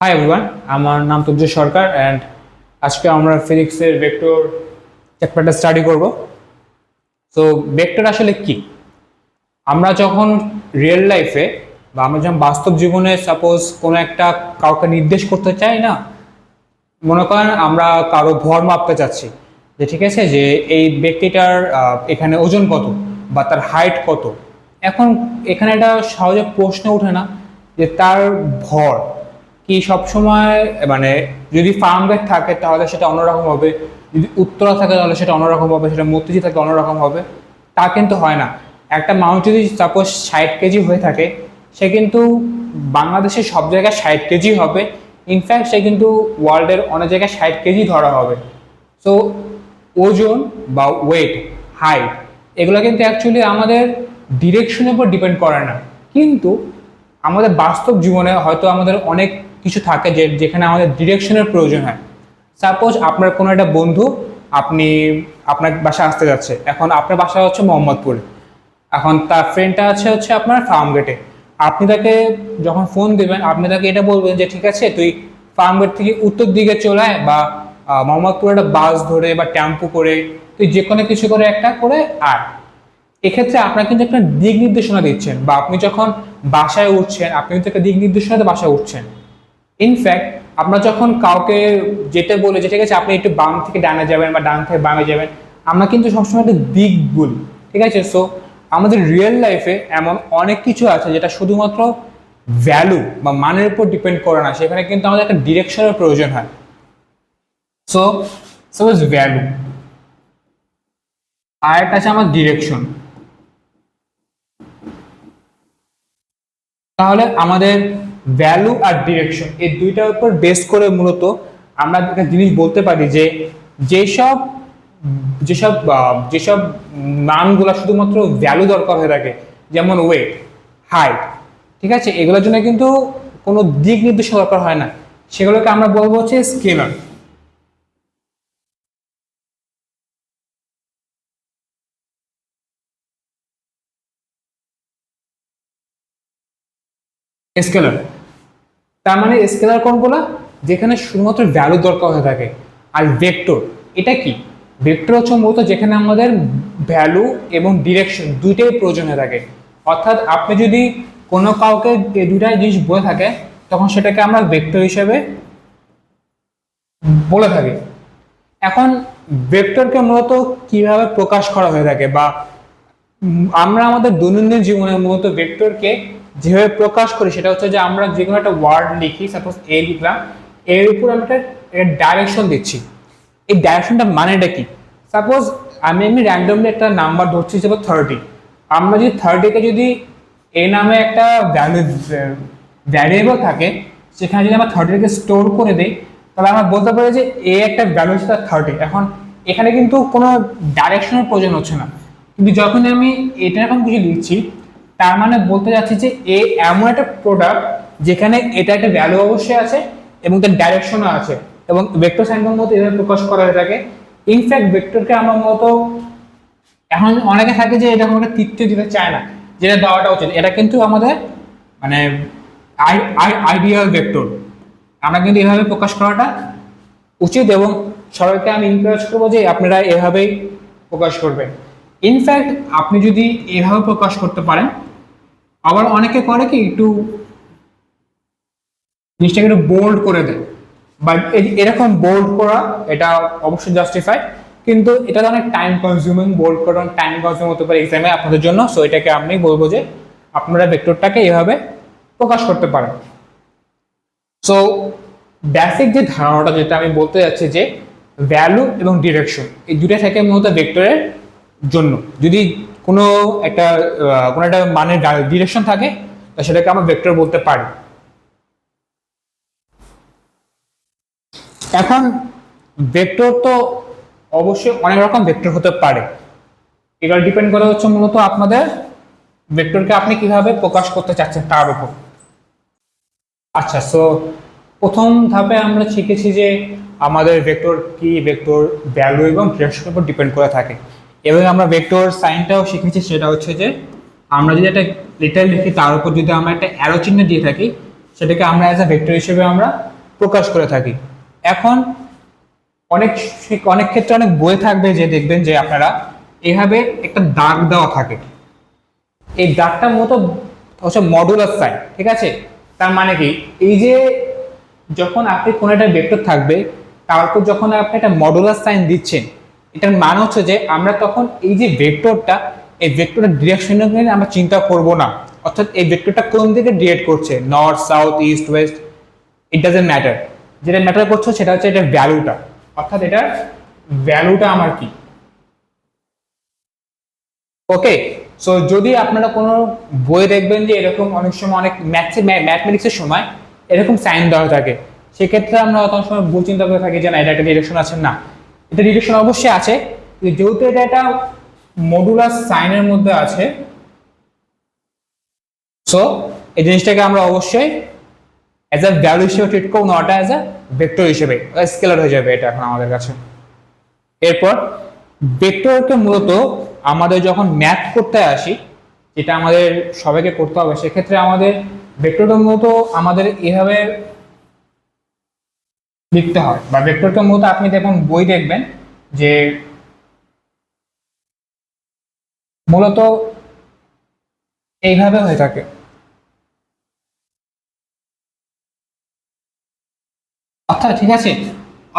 Hi everyone আমার নাম তুর্য সরকার and আজকে আমরা ফিজিক্সের ভেক্টর চ্যাপ্টারটা স্টাডি করব। তো ভেক্টর আসলে কি? আমরা যখন রিয়েল লাইফে বা আমরা যখন বাস্তব জীবনে সাপোজ কোনো একটা কাউকে নির্দেশ করতে চাই না, মনে করেন আমরা কারও ভর মাপতে চাচ্ছি যে, ঠিক আছে, যে এই ব্যক্তিটার এখানে ওজন কত বা তার হাইট কত? এখন এখানে একটা সহজে প্রশ্ন ওঠে না যে, তার ভর কি সবসময় মানে যদি ফার্ম গেট থাকে তাহলে সেটা অন্যরকম হবে, যদি উত্তরা থাকে তাহলে সেটা অন্যরকম হবে, সেটা মতিঝি থাকে অন্যরকম হবে, তা কিন্তু হয় না। একটা মাউন্ট যদি সাপোজ ষাট কেজি হয়ে থাকে, সে কিন্তু বাংলাদেশের সব জায়গায় ষাট কেজি হবে ইনফ্যাক্ট সে কিন্তু ওয়ার্ল্ডের অনেক জায়গায় ষাট কেজি ধরা হবে। সো ওজন বা ওয়েট হাইট এগুলো কিন্তু অ্যাকচুয়ালি আমাদের ডিরেকশনের উপর ডিপেন্ড করে না। কিন্তু আমাদের বাস্তব জীবনে হয়তো আমাদের অনেক কিছু থাকে যে যেখানে আমাদের ডিরেকশনের প্রয়োজন হয়। সাপোজ আপনার কোনো একটা বন্ধু আপনি, আপনার বাসা আসতে যাচ্ছে। এখন আপনার বাসা হচ্ছে মোহাম্মদপুরে। এখন তার ফ্রেন্ডটা আছে হচ্ছে আপনার ফার্ম গেটে আপনি তাকে যখন ফোন দিবেন, আপনি তাকে এটা বলবেন যে, ঠিক আছে, তুই ফার্ম গেট থেকে উত্তর দিকে চলে আয় বা মোহাম্মদপুরে একটা বাস ধরে বা টেম্পু করে, তুই যে কোনো কিছু করে একটা করে আয়। এক্ষেত্রে আপনার কিন্তু একটা দিক নির্দেশনা দিচ্ছেন বা আপনি যখন বাসায় উঠছেন, আপনি কিন্তু একটা দিক নির্দেশনাতে বাসায় উঠছেন। ইনফ্যাক্ট আমরা যখন কাউকে যেতে বলে যে ঠিক আছে, আপনি একটু বাম থেকে ডানে যাবেন বা ডান থেকে বামে যাবেন, আমরা কিন্তু সবসময় একটা দিক বলি, ঠিক আছে? সো আমাদের রিয়েল লাইফে এমন অনেক কিছু আছে যেটা শুধুমাত্র ভ্যালু বা মানের উপর ডিপেন্ড করে না, সেখানে কিন্তু আমাদের একটা ডিরেকশনের প্রয়োজন হয়। সো সাপোজ ভ্যালু আর একটা আছে আমার ডিরেকশন তাহলে আমাদের ভ্যালু আর ডিরেকশন এই দুইটার উপর বেস করে মূলত আমরা একটা জিনিস বলতে পারি যে যেসব যেসব যেসব মানগুলো শুধুমাত্র ভ্যালু দরকার হয়ে থাকে, যেমন ওয়েট হাইট ঠিক আছে? এগুলোর জন্য কিন্তু কোনো দিক নির্দেশনা দরকার হয় না। সেগুলোকে আমরা বলব হচ্ছে স্কেলার স্কেলার তার মানে স্কেলার কোনগুলো যেখানে শুধুমাত্র ভ্যালু দরকার হয়ে থাকে। আর ভেক্টর এটা কি? ভেক্টর হচ্ছে মূলত যেখানে আমাদের ভ্যালু এবং ডিরেকশন দুইটাই প্রয়োজন হয়ে থাকে। অর্থাৎ আপনি যদি কোনো কাউকে দুইটাই জিনিস বলে থাকে, তখন সেটাকে আমরা ভেক্টর হিসেবে বলে থাকি। এখন ভেক্টরকে মূলত কীভাবে প্রকাশ করা হয়ে থাকে বা আমরা আমাদের দৈনন্দিন জীবনে মূলত ভেক্টরকে যেভাবে প্রকাশ করি, সেটা হচ্ছে যে আমরা যে কোনো একটা ওয়ার্ড লিখি সাপোজ এ লিখলাম, এর উপর আমি একটা ডাইরেকশন দিচ্ছি। এই ডাইরেকশনটা মানেটা কি? সাপোজ আমি এমনি র্যান্ডমলি একটা নাম্বার ধরছি হিসেবে থার্টি আমরা যদি থার্টিকে যদি এ নামে একটা ভ্যালু ভ্যারিয়েবল থাকে, সেখানে যদি আমরা থার্টিকে স্টোর করে দিই, তাহলে আমরা বলতে পারি যে এ একটা ভ্যালু হচ্ছে তার থার্টি এখন এখানে কিন্তু কোনো ডাইরেকশনের প্রয়োজন হচ্ছে না। কিন্তু যখন আমি এটা এখন কিছু লিখছি তার মানে বলতে যাচ্ছি যে এ এমন একটা প্রোডাক্ট যেখানে এটা একটা ভ্যালু অবশ্যই আছে এবং তার ডাইরেকশনও আছে এবং ভেক্টর সাইনের মতো এভাবে প্রকাশ করা হয়ে থাকে। ইনফ্যাক্ট ভেক্টরকে আমরা মূলত এখন অনেকে থাকে যে এটা কোনো তৃতীয় দিতে চায় না, যেটা দেওয়াটা উচিত। এটা কিন্তু আমাদের মানে আইডিয়াল ভেক্টর আমরা কিন্তু এভাবে প্রকাশ করাটা উচিত এবং সবাইকে আমি এনকারেজ করব যে আপনারা এভাবেই প্রকাশ করবেন। ইনফ্যাক্ট আপনি যদি এভাবে প্রকাশ করতে পারেন আবার অনেকে করে কি একটু জিনিসটাকে একটু বোল্ড করে দেয়। বাট এরকম বোল্ড করা, এটা অবশ্যই জাস্টিফাই কিন্তু এটা অনেক টাইম কনজিউমিং বোল্ড করা টাইম কনজিউম হতে পারে এক্সামে আপনাদের জন্য। সো এটাকে আমি বলব যে আপনারা ভেক্টরটাকে এভাবে প্রকাশ করতে পারেন। সো বেসিক যে ধারণাটা যেটা আমি বলতে যাচ্ছি যে ভ্যালু এবং ডিরেকশন এই দুটা থাকে মূলত ভেক্টরের জন্য। যদি কোনো একটা কোনো একটা মানের ডিরেকশন থাকে সেটাকে আমরা ভেক্টর বলতে পারি। এখন ভেক্টর তো অবশ্যই অনেক রকম ভেক্টর হতে পারে। এবার ডিপেন্ড করে হচ্ছে মূলত আপনাদের ভেক্টরকে আপনি কীভাবে প্রকাশ করতে চাচ্ছেন তার উপর। আচ্ছা সো প্রথম ধাপে আমরা শিখেছি যে আমাদের ভেক্টর কি ভেক্টর ভ্যালু এবং ডিরেকশনের উপর ডিপেন্ড করে থাকে। এবং আমরা ভেক্টর সাইনটাও শিখেছি, সেটা হচ্ছে যে আমরা যদি একটা লেটার লিখি, তার উপর যদি আমরা একটা অ্যারো চিহ্ন দিয়ে থাকি, সেটাকে আমরা অ্যাজ আ ভেক্টর হিসেবে আমরা প্রকাশ করে থাকি। এখন অনেক অনেক ক্ষেত্রে অনেক বই থাকবে যে দেখবেন যে আপনারা এভাবে একটা দাগ দেওয়া থাকে। এই দাগটার মতো হচ্ছে মডুলার সাইন ঠিক আছে? তার মানে কি? এই যে যখন আপনি কোনো একটা ভেক্টর থাকবে তারপর যখন আপনি একটা মডুলার সাইন দিচ্ছেন এটার মানে হচ্ছে যে আমরা তখন এই যে ভেক্টরটা, এই ভেক্টরের ডিরেকশন নিয়ে আমরা চিন্তা করব না। অর্থাৎ এই ভেক্টরটা কোন দিকে ডিরেক্ট করছে? North south east west it doesn't matter যেটা ম্যাটার করছে সেটা হচ্ছে এটা ভ্যালুটা অর্থাৎ এটার ভ্যালুটা আমার কি? ওকে সো যদি আপনারা কোনো বই দেখবেন যে এরকম অনেক সময় অনেক ম্যাথে ম্যাথমেটিক্সের সময় এরকম সাইন দেওয়া থাকে, সেক্ষেত্রে আমরা অত সময় ভুল চিন্তা করে থাকি যে না, এটা একটা ডিরেকশন আছে না। এটা ডিরেকশন অবশ্যই আছে। যেহেতু এটা একটা মডুলার সাইনের মধ্যে আছে সো এই জিনিসটাকে আমরা অবশ্যই অ্যাজ আ ভ্যালু হিসেবে ট্রিট করব নটা অ্যাজ আ ভেক্টর হিসেবে স্কেলার হয়ে যাবে এটা এখন আমাদের কাছে। এরপর ভেক্টরকে মূলত আমাদের যখন ম্যাথ করতে আসি, যেটা আমাদের সবাইকে করতে হবে, সেক্ষেত্রে আমাদের ভেক্টরটা মূলত আমাদের এভাবে লিখতে হয় বা ভেক্টরকে মূলত আপনি দেখুন বই দেখবেন যে মূলত এইভাবে হয়ে থাকে। অর্থাৎ ঠিক আছে?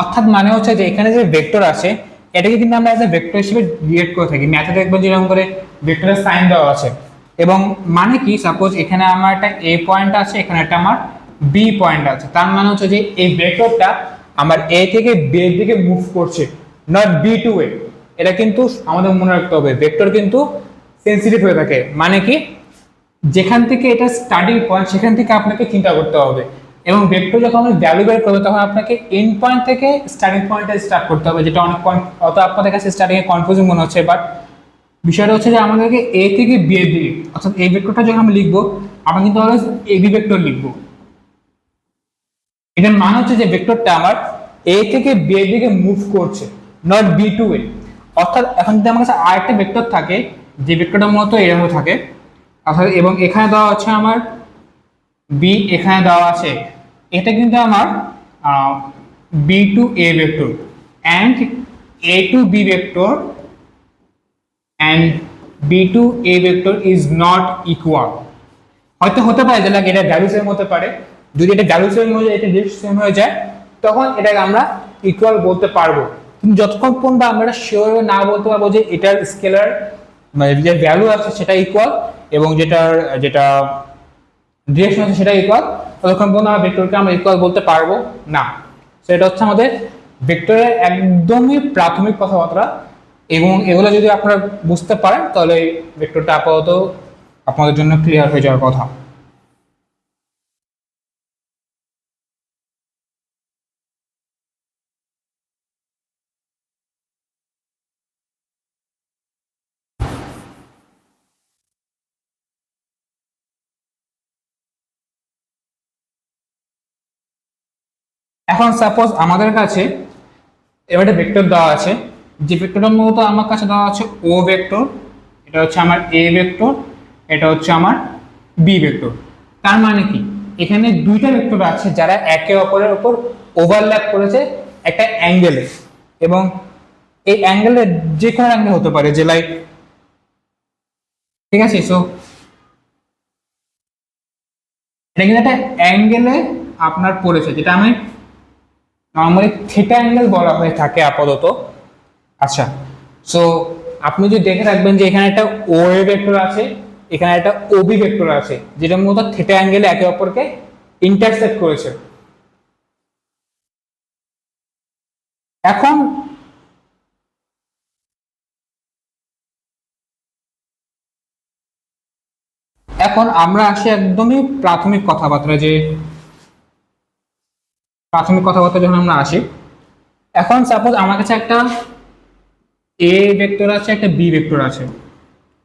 অর্থাৎ মানে হচ্ছে যে এখানে যে ভেক্টর আছে, এটাকে কিন্তু আমরা এ ভেক্টর হিসেবে রিয়েট করে থাকি। ম্যাথে দেখবেন যেরকম করে ভেক্টরের সাইন দেওয়া আছে। এবং মানে কি? সাপোজ এখানে আমার একটা এ পয়েন্ট আছে, এখানে একটা আমার বি পয়েন্ট আছে। তার মানে হচ্ছে যে এই ভেক্টরটা আমার এ থেকে বি এর দিকে মুভ করছে নট বি টু এ এটা কিন্তু আমাদের মনে রাখতে হবে ভেক্টর কিন্তু সেন্সিটিভ হয়ে থাকে। মানে কি? যেখান থেকে এটা স্টার্টিং পয়েন্ট সেখান থেকে আপনাকে চিন্তা করতে হবে। এবং ভেক্টর যখন আপনি ভ্যালু বের করবে, তখন আপনাকে এন্ড পয়েন্ট থেকে স্টার্টিং পয়েন্টে স্টার্ট করতে হবে, যেটা অনেক পয়েন্ট অত আপনাদের কাছে স্টার্টিং এ কনফিউজিং মনে হচ্ছে বাট বিষয়টা হচ্ছে যে আমাদেরকে এ থেকে বি এর দিকে, অর্থাৎ এই ভেক্টরটা যখন আমি লিখব, আমরা কিন্তু অলওয়েজ এ বি ভেক্টর লিখব। এটার মানে হচ্ছে যে ভেক্টরটা আমার এ থেকে বি এর দিকে মুভ করছে নট বি টু এ। অর্থাৎ এখন যদি আমার কাছে আরেকটা ভেক্টর থাকে, যে ভেক্টরটা মূলত এরকম থাকে, অর্থাৎ এবং এখানে দেওয়া হচ্ছে আমার বি এখানে দেওয়া আছে, এটা কিন্তু আমার B to A vector and A to B vector and B to A vector is not equal হয়তো হতে পারে যে লাগে এটা সেম হতে পারে। যদি এটা ভ্যালু সেম হয়ে যায়, এটা ডিরেক্ট সেম হয়ে যায়, তখন এটাকে আমরা ইকুয়াল বলতে পারব। কিন্তু যতক্ষণ পর্যন্ত আমরা শিওর না বলতে পারব যে এটার স্কেলার মানে যে ভ্যালু আছে সেটা ইকুয়াল এবং যেটার, যেটা ডিরেকশন আছে সেটা ইকুয়াল ততক্ষণ পর্যন্ত আমরা ভেক্টরকে আমরা ইকুয়াল বলতে পারব না। তো এটা হচ্ছে আমাদের ভেক্টরের একদমই প্রাথমিক কথাবার্তা এবং এগুলো যদি আপনারা বুঝতে পারেন, তাহলে ভেক্টরটা আপাতত আপনাদের জন্য ক্লিয়ার হয়ে যাওয়ার কথা। এখন সাপোজ আমাদের কাছে এবার একটা ভেক্টর দেওয়া আছে। যে ভেক্টরটা মূলত আমার কাছে দেওয়া আছে ও ভেক্টর এটা হচ্ছে আমার এ ভেক্টর এটা হচ্ছে আমার বি ভেক্টর তার মানে কি? এখানে দুইটা ভেক্টর আছে যারা একে অপরের উপর ওভারল্যাপ করেছে একটা অ্যাঙ্গেলে এবং এই অ্যাঙ্গেলের যে কোনো অ্যাঙ্গেল হতে পারে যে লাইক ঠিক আছে? সো এটা কিন্তু একটা অ্যাঙ্গেলে আপনার পড়েছে, যেটা আমি নর্মালি থিটা অ্যাঙ্গেল বলা হয়ে থাকে আপাতত। আচ্ছা সো আপনি যদি দেখে রাখবেন যে এখানে একটা ও এ ভেক্টর আছে, এখানে একটা ওবি ভেক্টর আছে, যেটা মূলত থিটা অ্যাঙ্গেলে একে অপরকে ইন্টারসেক্ট করেছে। এখন এখন আমরা আসি একদমই প্রাথমিক কথাবার্তা যে প্রাথমিক কথাবার্তা যখন আমরা আসি, এখন সাপোজ আমার কাছে একটা এ ভেক্টর আছে, একটা বি ভেক্টর আছে,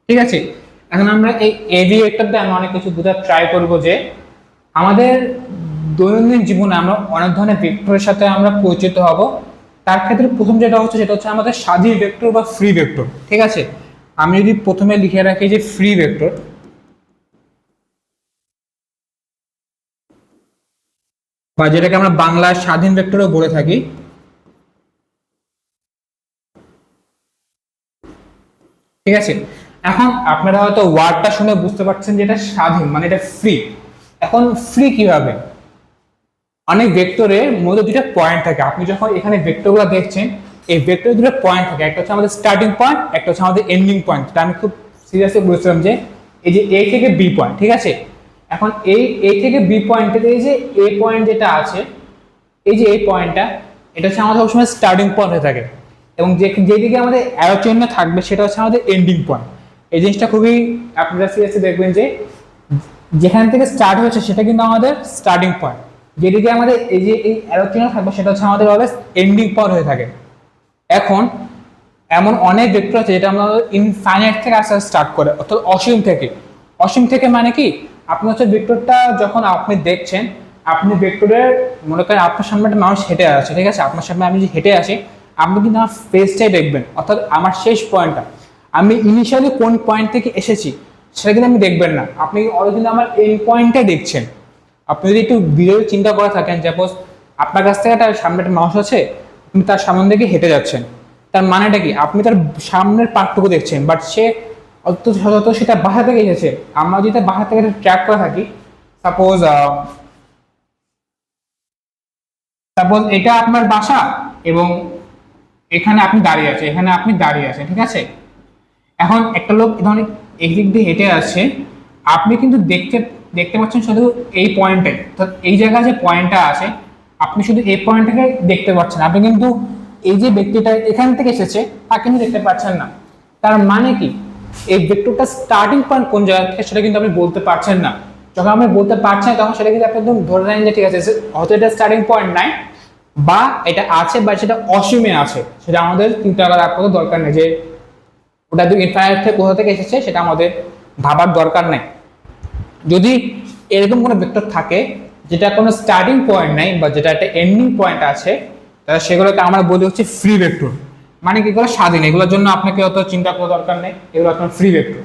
ঠিক আছে? এখন আমরা এই এ বি ভেক্টর দিয়ে আমরা অনেক কিছু বোঝার ট্রাই করব যে আমাদের দৈনন্দিন জীবনে আমরা অনেক ধরনের ভেক্টরের সাথে আমরা পরিচিত হব। তার ক্ষেত্রে প্রথম যেটা হচ্ছে, সেটা হচ্ছে আমাদের স্বাধীন ভেক্টর বা ফ্রি ভেক্টর ঠিক আছে? আমি যদি প্রথমে লিখে রাখি যে ফ্রি ভেক্টর বা যেটাকে আমরা বাংলার স্বাধীন ভেক্টরও বলে থাকি। ঠিক আছে? এখন আপনারা হয়তো ওয়ার্ডটা শুনে বুঝতে পারছেন যে এটা স্বাধীন মানে এটা ফ্রি এখন ফ্রি কীভাবে? অনেক ভেক্টরের মধ্যে দুটো পয়েন্ট থাকে। আপনি যখন এখানে ভেক্টরগুলো দেখছেন, এই ভেক্টরের দুটো পয়েন্ট থাকে। একটা হচ্ছে আমাদের স্টার্টিং পয়েন্ট একটা হচ্ছে আমাদের এন্ডিং পয়েন্ট আমি খুব সিরিয়াসলি বলেছিলাম যে এই যে এ থেকে বি পয়েন্ট ঠিক আছে? এখন এই এ থেকে বি পয়েন্টের এই যে এ পয়েন্ট যেটা আছে, এই যে এই পয়েন্টটা এটা হচ্ছে আমাদের সবসময় স্টার্টিং পয়েন্ট হয়ে থাকে। এবং যে, যেদিকে আমাদের অ্যারো চিহ্ন থাকবে, সেটা হচ্ছে আমাদের এন্ডিং পয়েন্ট এই জিনিসটা খুবই আপনারা সিরিয়াসলি দেখবেন যে, যেখান থেকে স্টার্ট হয়েছে, সেটা কিন্তু আমাদের স্টার্টিং পয়েন্ট যেদিকে আমাদের এই যে, এই অ্যারো চিহ্ন থাকবে, সেটা হচ্ছে আমাদের অলওয়েজ এন্ডিং পয়েন্ট হয়ে থাকে। এখন, এমন অনেক ভেক্টর আছে, যেটা আমরা ইনফাইনাইট থেকে আস্তে আস্তে স্টার্ট করে, অর্থাৎ অসীম থেকে। অসীম থেকে মানে কি? আপনি হচ্ছে ভেক্টরটা যখন আপনি দেখছেন, আপনি ভেক্টরের মনে করেন আপনার সামনে একটা মানুষ হেঁটে আছে ঠিক আছে? আপনার সামনে আমি যদি হেঁটে আসি, আপনি কিন্তু আমার ফেসটাই দেখবেন। অর্থাৎ আমার শেষ পয়েন্টটা আমি ইনিশিয়ালি কোন পয়েন্ট থেকে এসেছি, সেটা কিন্তু আপনি দেখবেন না। আপনি অলরেডি আমার এন্ড পয়েন্টটাই দেখছেন। আপনি যদি একটু ভিডিও চিন্তা করে থাকেন সাপোজ আপনার কাছ থেকে একটা সামনে একটা মানুষ আছে, আপনি তার সামনে দিকে হেঁটে যাচ্ছেন। তার মানেটা কি? আপনি তার সামনের পার্টটুকু দেখছেন বাট সে অত সেটা বাসা থেকে এসেছে। আমরা যদি বাসা থেকে ট্র্যাক করে থাকি সাপোজ সাপোজ এটা আপনার বাসা এবং এখানে আপনি দাঁড়িয়ে আছে এখানে আপনি দাঁড়িয়ে আছেন, ঠিক আছে? এখন একটা লোক এই ধরনের এদিক দিয়ে হেঁটে আসছে। আপনি কিন্তু দেখতে দেখতে পাচ্ছেন শুধু এই পয়েন্টে তো এই জায়গায় যে পয়েন্টটা আছে, আপনি শুধু এই পয়েন্টটাকে দেখতে পাচ্ছেন। আপনি কিন্তু এই যে ব্যক্তিটা এখান থেকে এসেছে তা কিন্তু দেখতে পাচ্ছেন না। তার মানে কি? এই ভেক্টরটা স্টার্টিং পয়েন্ট কোন জায়গা থেকে, সেটা কিন্তু আপনি বলতে পারছেন না। যখন আপনি বলতে পারছেন, তখন সেটা কিন্তু আপনি একদম ধরে নেন যে ঠিক আছে হয়তো এটা স্টার্টিং পয়েন্ট নাই, বা এটা আছে, বা সেটা অসীমে আছে। সেটা আমাদের চিন্তা করার আপাতত দরকার নেই যে ওটা দু ইনফাইনাইট থেকে কোথা থেকে এসেছে, সেটা আমাদের ভাবার দরকার নেই। যদি এরকম কোনো ভেক্টর থাকে, যেটা কোনো স্টার্টিং পয়েন্ট নাই, বা যেটা একটা এন্ডিং পয়েন্ট আছে, তাহলে সেগুলোকে আমরা বলি হচ্ছে ফ্রি ভেক্টর মানে কি করে স্বাধীন, এগুলোর জন্য আপনাকে অত চিন্তা করার দরকার নেই, এগুলো আপনার ফ্রি ভেক্টর